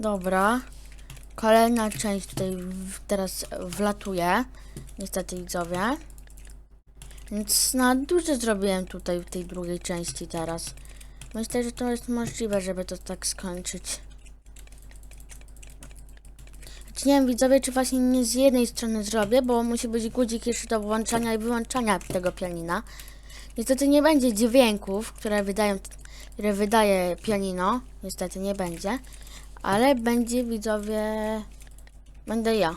Dobra. Kolejna część tutaj teraz wlatuje. Niestety widzowie. Więc na dużo zrobiłem tutaj w tej drugiej części teraz. Myślę, że to jest możliwe, żeby to tak skończyć. Znaczy nie wiem widzowie, czy właśnie nie z jednej strony zrobię, bo musi być guzik jeszcze do włączania i wyłączania tego pianina. Niestety nie będzie dźwięków, które wydają, które wydaje pianino. Niestety nie będzie. Ale będzie widzowie. Będę ja.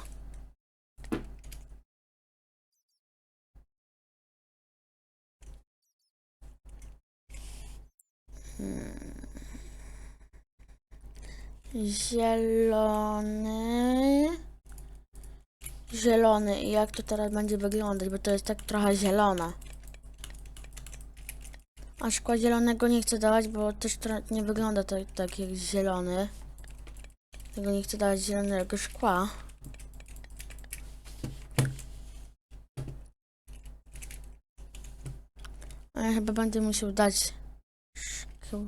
Hmm. Zielony. Zielony. I jak to teraz będzie wyglądać? Bo to jest tak trochę zielone. A szkła zielonego nie chcę dawać, bo też nie wygląda to tak jak zielony. Tego nie chcę dawać zielonego szkła. Ale chyba będę musiał dać szkło.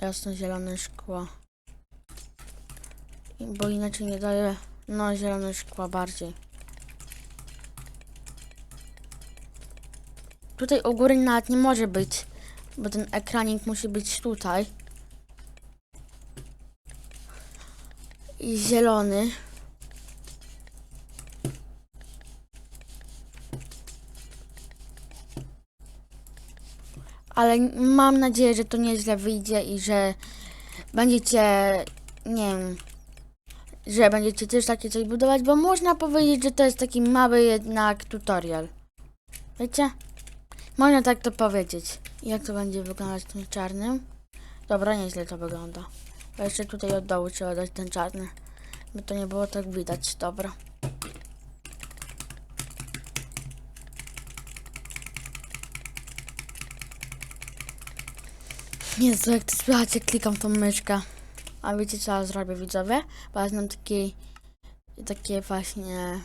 Jasno zielone szkło. Bo inaczej nie daję. No, zielone szkła bardziej. Tutaj u góry nawet nie może być, bo ten ekranik musi być tutaj. I zielony. Ale mam nadzieję, że to nieźle wyjdzie i że będziecie, nie wiem, że będziecie też takie coś budować, bo można powiedzieć, że to jest taki mały jednak tutorial. Wiecie? Można tak to powiedzieć. Jak to będzie wyglądać tym czarnym? Dobra, nieźle to wygląda. Jeszcze tutaj od dołu trzeba dać ten czarny. By to nie było tak widać. Dobra. Jezu, jak to słuchajcie, klikam tą myszkę. A wiecie co ja zrobię widzowie? Bo ja znam taki, takie właśnie...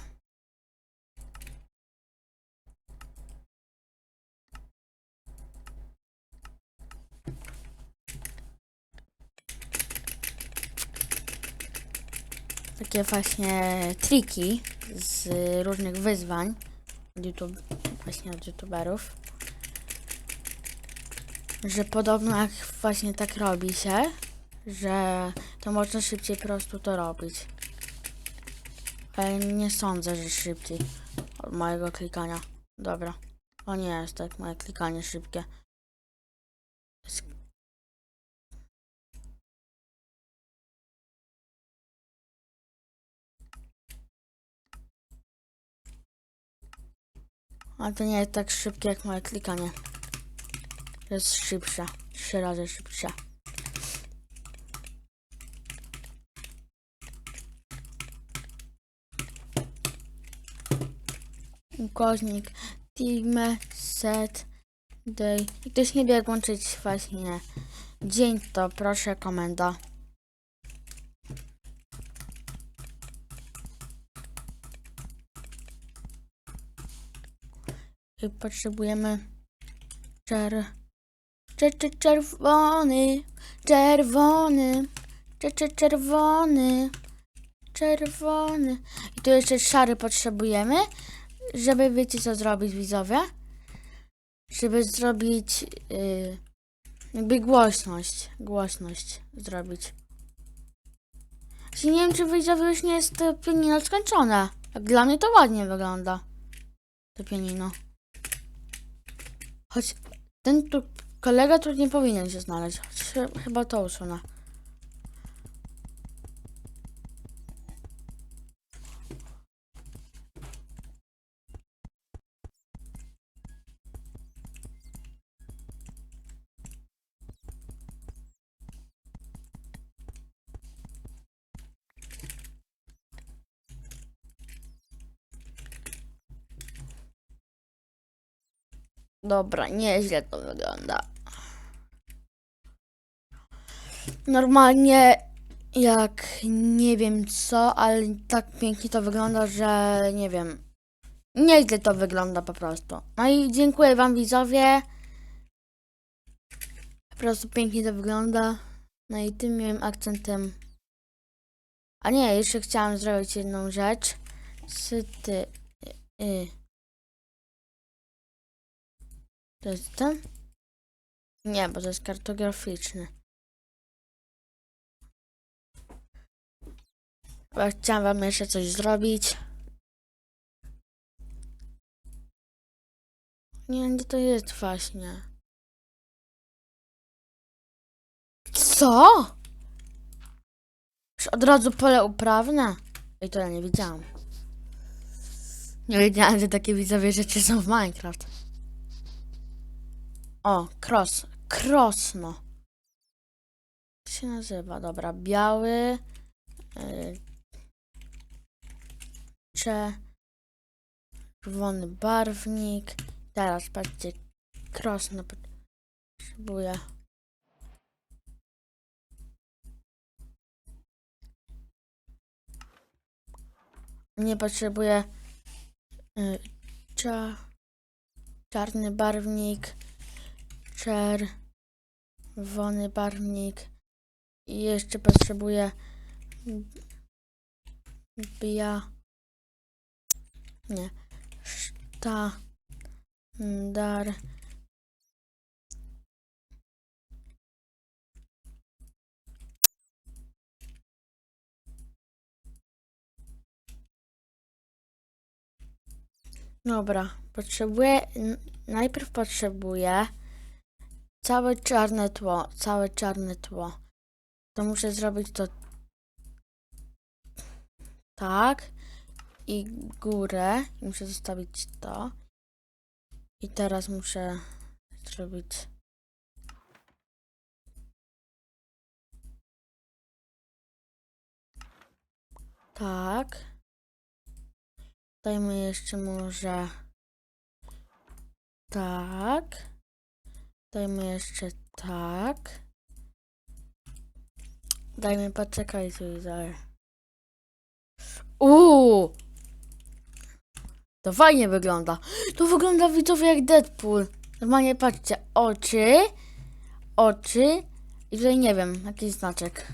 takie właśnie triki z różnych wyzwań YouTube, właśnie od youtuberów. Że podobno jak właśnie tak robi się, że to można szybciej po prostu to robić. Ale nie sądzę, że szybciej od mojego klikania. Dobra. O nie jest tak moje klikanie szybkie. A to nie jest tak szybkie jak moje klikanie. To jest szybsze. Trzy razy szybsze. Ukośnik Tigme Set Day. I ktoś nie wie jak łączyć właśnie dzień, to proszę komenda. Potrzebujemy czer... Czer, czer, czerwony, czerwony, czer, czer, czerwony, czerwony. I tu jeszcze szary potrzebujemy, żeby wiecie co zrobić widzowie? Żeby zrobić yy, jakby głośność, głośność zrobić. Właśnie nie wiem czy widzowie już nie jest to pianino skończone. Jak dla mnie to ładnie wygląda. To pianino. Choć ten tu kolega tu nie powinien się znaleźć. Choć ch- chyba to usunę. Dobra, nieźle to wygląda. Normalnie jak nie wiem co, ale tak pięknie to wygląda, że nie wiem. Nieźle to wygląda po prostu. No i dziękuję wam widzowie. Po prostu pięknie to wygląda. No i tym miłym akcentem A nie, jeszcze chciałam zrobić jedną rzecz. Syty. Y, y. To jest ten? Nie, bo to jest kartograficzny. Bo chciałam wam jeszcze coś zrobić. Nie wiem, gdzie to jest właśnie. Co? Już od razu pole uprawne? I to ja nie widziałam. Nie wiedziałam, że takie widzowie rzeczy są w Minecraft. O, cross. Cross, no. Jak się nazywa? Dobra, biały. Yy, czerwony barwnik. Teraz patrzcie, cross no, potrzebuję. Nie potrzebuję y, cza, czarny barwnik, czerwony barwnik i jeszcze potrzebuję bia nie sztandar Dobra, potrzebuję. Najpierw potrzebuję całe czarne tło. Całe czarne tło. To muszę zrobić to tak. I górę. Muszę zostawić to. I teraz muszę zrobić. Tak. Dajmy jeszcze może. Tak. Dajmy jeszcze tak. Dajmy poczekaj tu i dalej. Uuu! To fajnie wygląda. To wygląda widzowie jak Deadpool. Normalnie patrzcie, oczy, oczy i tutaj nie wiem, jakiś znaczek.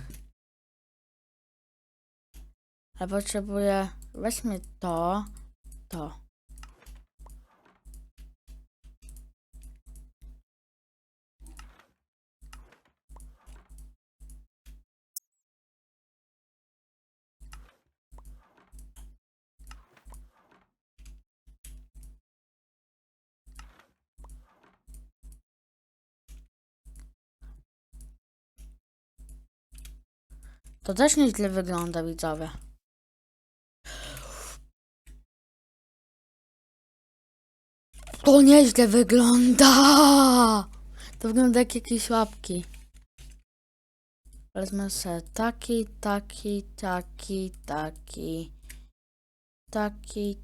Ale potrzebuję, weźmy to, to. To też nieźle wygląda, widzowie. To nieźle wygląda! To wygląda jak jakieś łapki. Wezmę sobie taki, taki, taki, taki. Taki,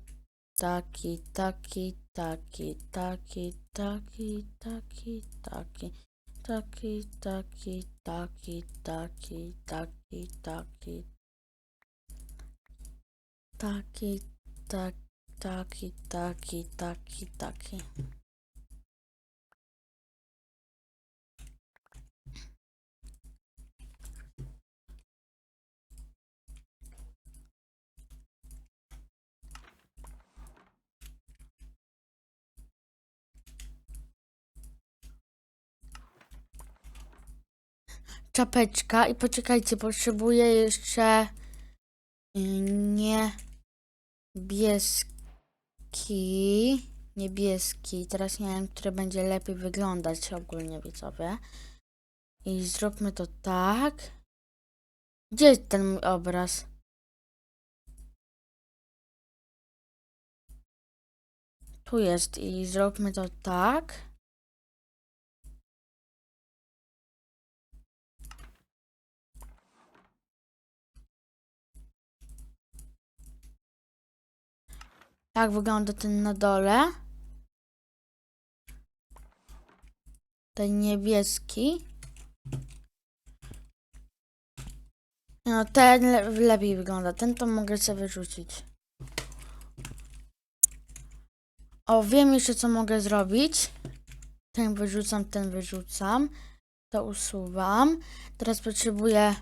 taki, taki, taki, taki, taki, taki, taki. Taki, taki, taki, taki, taki, taki. Taki, tak, taki, taki, taki, taki. Czapeczka i poczekajcie, potrzebuję jeszcze y, niebieski. Niebieski. Teraz nie wiem, który będzie lepiej wyglądać ogólnie widzowie. I zróbmy to tak. Gdzie jest ten mój obraz? Tu jest i zróbmy to tak. Jak wygląda ten na dole? Ten niebieski. No, ten le lepiej wygląda. Ten to mogę sobie wyrzucić. O, wiem jeszcze co mogę zrobić. Ten wyrzucam, ten wyrzucam. To usuwam. Teraz potrzebuję